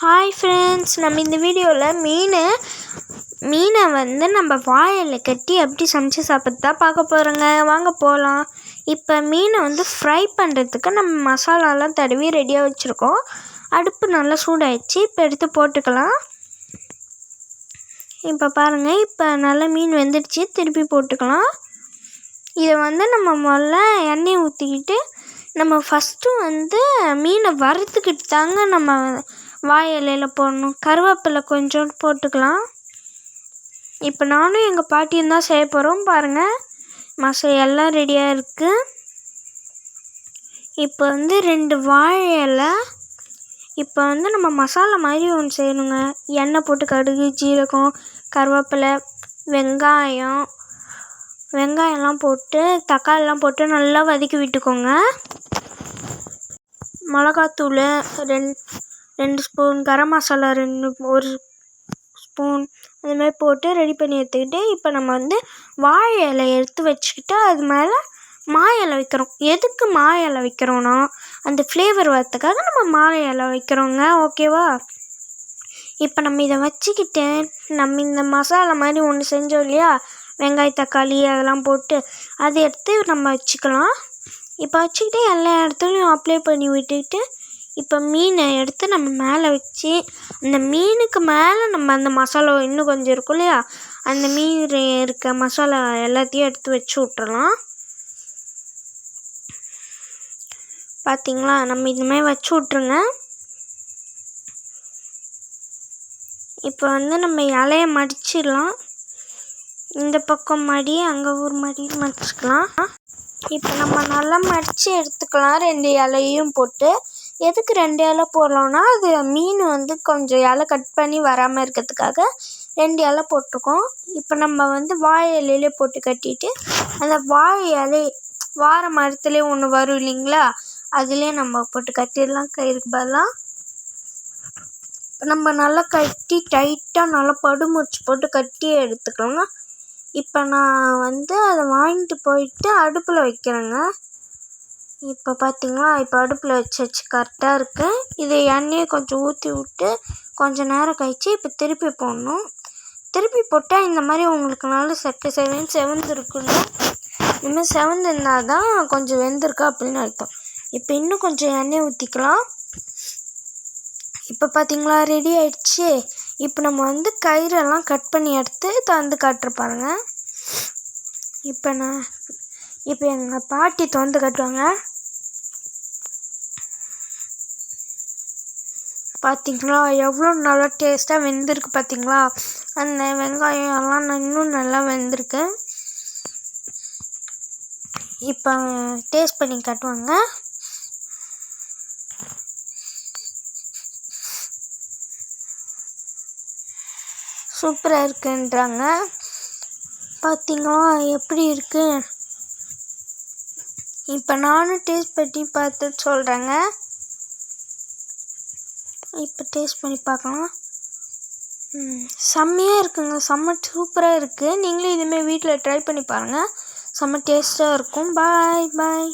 Hi friends நம்ம இந்த வீடியோவில் மீன் மீனை வந்து நம்ம வாயில் கட்டி எப்படி சமைச்சு சாப்பிட்டு தான் பார்க்க போகிறோங்க வாங்க போகலாம் இப்போ மீனை வந்து ஃப்ரை பண்ணுறதுக்கு நம்ம மசாலாலாம் தடவி ரெடியாக வச்சுருக்கோம். அடுப்பு நல்லா சூடாயிடுச்சு. இப்போ எடுத்து போட்டுக்கலாம். இப்போ பாருங்கள் இப்போ நல்லா மீன் வெந்துடுச்சு. திருப்பி போட்டுக்கலாம். இதை வந்து நம்ம முதல்ல எண்ணெய் ஊற்றிக்கிட்டு நம்ம ஃபஸ்ட்டு வந்து மீனை வறுத்துக்கிட்டு தாங்க நம்ம வாழை இலையில் போடணும். கருவேப்பிலை கொஞ்சோண்டு போட்டுக்கலாம். இப்போ நானும் எங்கள் பாட்டியும் தான் செய்ய போகிறோம் பாருங்கள் மசாலா எல்லாம் ரெடியாக இருக்குது இப்போ வந்து ரெண்டு வாழை இலை. இப்போ வந்து நம்ம மசாலா மாதிரி ஒன்று செய்யணுங்க. எண்ணெய் போட்டு கடுகு ஜீரகம் கருவேப்பிலை வெங்காயம். வெங்காயம்லாம் போட்டு தக்காளிலாம் போட்டு நல்லா வதக்கி விட்டுக்கோங்க. மிளகாத்தூள் ரெண் ரெண்டு ஸ்பூன் கரம் மசாலா ரெண்டு ஒரு ஸ்பூன் அதுமாதிரி போட்டு ரெடி பண்ணி எடுத்துக்கிட்டு இப்போ நம்ம வந்து வாழை இலை எடுத்து வச்சுக்கிட்டு அது மேலே மா இலை வைக்கிறோம். எதுக்கு மா இலை வைக்கிறோன்னா அந்த ஃப்ளேவர் வரத்துக்காக நம்ம மா இலை வைக்கிறோங்க ஓகேவா இப்போ நம்ம இதை வச்சுக்கிட்டு நம்ம இந்த மசாலா மாதிரி ஒன்று செஞ்சோம் இல்லையா? வெங்காய தக்காளி அதெல்லாம் போட்டு அதை எடுத்து நம்ம வச்சுக்கலாம். இப்போ வச்சுக்கிட்டு எல்லா இடத்துலையும் அப்ளை பண்ணி விட்டுக்கிட்டு இப்போ மீனை எடுத்து நம்ம மேலே வச்சு அந்த மீனுக்கு மேலே நம்ம அந்த மசாலா இன்னும் கொஞ்சம் இருக்கும் இல்லையா? அந்த மீன் இருக்க மசாலா எல்லாத்தையும் எடுத்து வச்சு விட்றலாம் பார்த்தீங்களா? நம்ம இதுமாதிரி வச்சு விட்ருங்க இப்போ வந்து நம்ம இலைய மடிச்சிடலாம். இந்த பக்கம் மடி அங்கே ஊர் மடி மடிச்சுக்கலாம். இப்போ நம்ம நல்லா மடித்து எடுத்துக்கலாம். ரெண்டு இலையும் போட்டு எதுக்கு ரெண்டு இலை போடுறோன்னா அது மீன் வந்து கொஞ்சம் இலை கட் பண்ணி வராமல் இருக்கிறதுக்காக ரெண்டு இலை போட்டிருக்கோம். இப்போ நம்ம வந்து வாழை இலையிலே போட்டு கட்டிட்டு அந்த வாழை இலை வார மரத்துலேயே ஒன்று வரும் இல்லைங்களா? அதுலேயே நம்ம போட்டு கட்டிடலாம். கயிறுக்கு பதிலாக நம்ம நல்லா கட்டி டைட்டாக நல்லா படுமூச்சு போட்டு கட்டி எடுத்துக்கலாங்க. இப்போ நான் வந்து அதை வாங்கிட்டு போயிட்டு அடுப்பில் வைக்கிறேங்க. இப்போ பார்த்தீங்களா இப்போ அடுப்பில் வச்சாச்சு கரெக்டாக இருக்குது இதை எண்ணெயை கொஞ்சம் ஊற்றி விட்டு கொஞ்சம் நேரம் கழிச்சு இப்போ திருப்பி போடணும். திருப்பி போட்டால் இந்த மாதிரி உங்களுக்கு நல்லா செட்டு செவன் இனிமேல் இந்தமாதிரி செவந்திருந்தால் தான் கொஞ்சம் வெந்திருக்கா அப்படின்னு அர்த்தம். இப்போ இன்னும் கொஞ்சம் எண்ணெய் ஊற்றிக்கலாம் இப்போ பார்த்தீங்களா ரெடி ஆயிடுச்சு. இப்போ நம்ம வந்து கயிறெல்லாம் கட் பண்ணி எடுத்து தந்து காட்டுற பாருங்க. இப்போ நான் இப்போ எங்கள் பாட்டி திறந்து கட்டுவாங்க. பார்த்தீங்களா எவ்வளோ நல்லா டேஸ்ட்டாக வெந்திருக்கு பார்த்தீங்களா அந்த வெங்காயம் எல்லாம் இன்னும் நல்லா வெந்திருக்கு. இப்போ டேஸ்ட் பண்ணி காட்டுவாங்க. சூப்பராக இருக்குன்றாங்க. பார்த்தீங்களா எப்படி இருக்குது இப்போ நானும் டேஸ்ட் பண்ணி பார்த்து சொல்கிறேங்க இப்போ டேஸ்ட் பண்ணி பார்க்கலாம். செம்மையாக இருக்குங்க. செம்ம சூப்பராக இருக்குது நீங்களும் இதுமாரி வீட்டில் ட்ரை பண்ணி பாருங்கள் செம்ம டேஸ்ட்டாக இருக்கும். பாய் பாய்